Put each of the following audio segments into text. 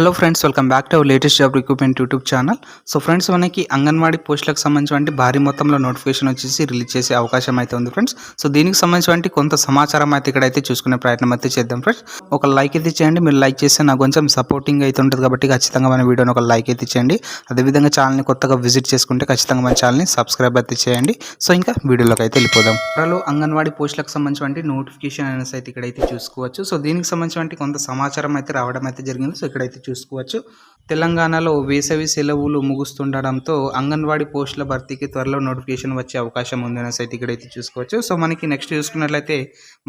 Hello friends welcome back to our latest job recruitment YouTube channel so friends మనకి అంగన్వాడీ పోస్టులకు సంబంధించి భారీ మొత్తంలో నోటిఫికేషన్ వచ్చేసి రిలీజ్ చేసే అవకాశం అయితే ఉంది ఫ్రెండ్స్ సో దీనికి సంబంధించి కొంత సమాచారం అయితే ఇక్కడైతే చూసుకునే ప్రయత్నం అయితే చేద్దాం ఫ్రెండ్స్ ఒక లైక్ అయితే చేయండి మీరు లైక్ చేస్తే నాకు కొంచెం సపోర్టింగ్ అయితే ఉంటుంది కాబట్టి ఖచ్చితంగా మన వీడియోని ఒక లైక్ అయితే చేయండి. అదేవిధంగా ఛానల్ని కొత్తగా విజిట్ చేసుకుంటే ఖచ్చితంగా మన ఛానల్ని సబ్స్క్రైబ్ అయితే చేయండి. సో ఇంకా వీడియోలోకి అయితే వెళ్ళిపోదాం. త్వరలో అంగన్వాడీ పోస్టులకు సంబంధించి నోటిఫికేషన్ అనేసి అయితే ఇక్కడైతే చూసుకోవచ్చు. సో దీనికి సంబంధించి కొంత సమాచారం అయితే రావడం అయితే జరిగింది. సో ఇక్కడైతే చూసుకోవచ్చు. తెలంగాణలో వేసవి సెలవులు ముగుస్తుండడంతో అంగన్వాడీ పోస్టుల భర్తీకి త్వరలో నోటిఫికేషన్ వచ్చే అవకాశం ఉందనే అయితే ఇక్కడైతే చూసుకోవచ్చు. సో మనకి నెక్స్ట్ చూసుకున్నట్లయితే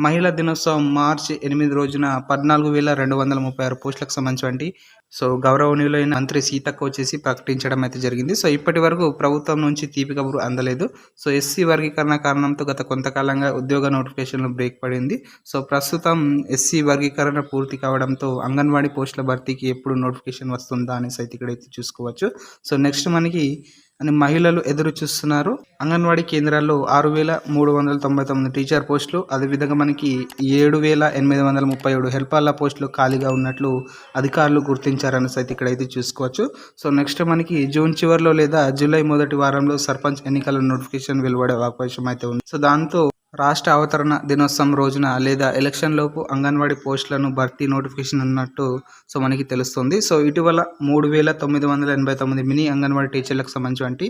మహిళా దినోత్సవం మార్చి ఎనిమిది రోజున పద్నాలుగు వేల రెండు వందల ముప్పై ఆరు పోస్టులకు సంబంధించి సో గౌరవనీయులైన మంత్రి సీతక్క వచ్చేసి ప్రకటించడం అయితే జరిగింది. సో ఇప్పటి వరకు ప్రభుత్వం నుంచి తీపి కబురు అందలేదు. సో ఎస్సీ వర్గీకరణ కారణంతో గత కొంతకాలంగా ఉద్యోగ నోటిఫికేషన్లు బ్రేక్ పడింది. సో ప్రస్తుతం ఎస్సీ వర్గీకరణ పూర్తి కావడంతో అంగన్వాడీ పోస్టుల భర్తీకి ఎప్పుడు నోటిఫికేషన్ వస్తుంది అనేసి అయితే ఇక్కడైతే చూసుకోవచ్చు. సో నెక్స్ట్ మనకి అని మహిళలు ఎదురు చూస్తున్నారు. అంగన్వాడీ కేంద్రాల్లో ఆరు వేల మూడు వందల తొంభై తొమ్మిది టీచర్ పోస్టులు అదేవిధంగా మనకి ఏడు వేల ఎనిమిది వందల ముప్పై ఏడు హెల్పర్ల పోస్టులు ఖాళీగా ఉన్నట్లు అధికారులు గుర్తించారనేసి అయితే ఇక్కడైతే చూసుకోవచ్చు. సో నెక్స్ట్ మనకి జూన్ చివరిలో లేదా జూలై మొదటి వారంలో సర్పంచ్ ఎన్నికల నోటిఫికేషన్ వెలువడే అవకాశం అయితే ఉంది. సో దాంతో రాష్ట్ర అవతరణ దినోత్సవం రోజున లేదా ఎలక్షన్ లోపు అంగన్వాడీ పోస్టులను భర్తీ నోటిఫికేషన్ ఉన్నట్టు సో మనకి తెలుస్తుంది. సో ఇటీవల మూడు వేల తొమ్మిది వందల ఎనభై తొమ్మిది మినీ అంగన్వాడీ టీచర్లకు సంబంధించి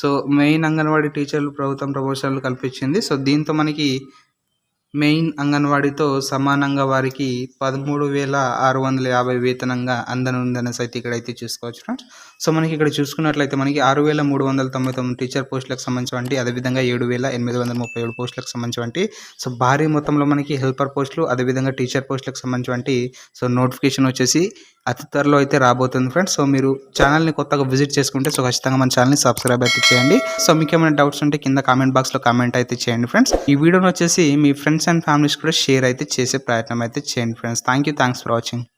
సో మెయిన్ అంగన్వాడీ టీచర్లు ప్రభుత్వం ప్రమోషన్లు కల్పించింది. సో దీంతో మనకి మెయిన్ అంగన్వాడీతో సమానంగా వారికి పదమూడు వేల ఆరు వందల యాభై వేతనంగా అందనుందనేసి అయితే ఇక్కడైతే చూసుకోవచ్చు ఫ్రెండ్స్. సో మనకి ఇక్కడ చూసుకున్నట్లయితే మనకి ఆరు వేల మూడు వందల తొంభై తొమ్మిది టీచర్ పోస్టులకు సంబంధించి అదేవిధంగా ఏడు వేల ఎనిమిది వందల ముప్పై ఏడు పోస్టులకు సంబంధించి సో భారీ మొత్తంలో మనకి హెల్పర్ పోస్టులు అదేవిధంగా టీచర్ పోస్టులకు సంబంధించి సో నోటిఫికేషన్ వచ్చేసి అతి త్వరలో అయితే రాబోతుంది ఫ్రెండ్స్ సో మీరు ఛానల్ని కొత్తగా విజిట్ చేసుకుంటే సో ఖచ్చితంగా మన ఛానల్ని సబ్స్క్రైబ్ అయితే చేయండి. సో మీకు ఏమైనా డౌట్స్ ఉంటే కింద కామెంట్ బాక్స్లో కామెంట్ అయితే చేయండి ఫ్రెండ్స్ ఈ వీడియోని వచ్చేసి మీ ఫ్రెండ్స్ అండ్ ఫ్యామిలీస్ కూడా షేర్ అయితే చేసే ప్రయత్నం అయితే చేయండి friends thank you thanks for watching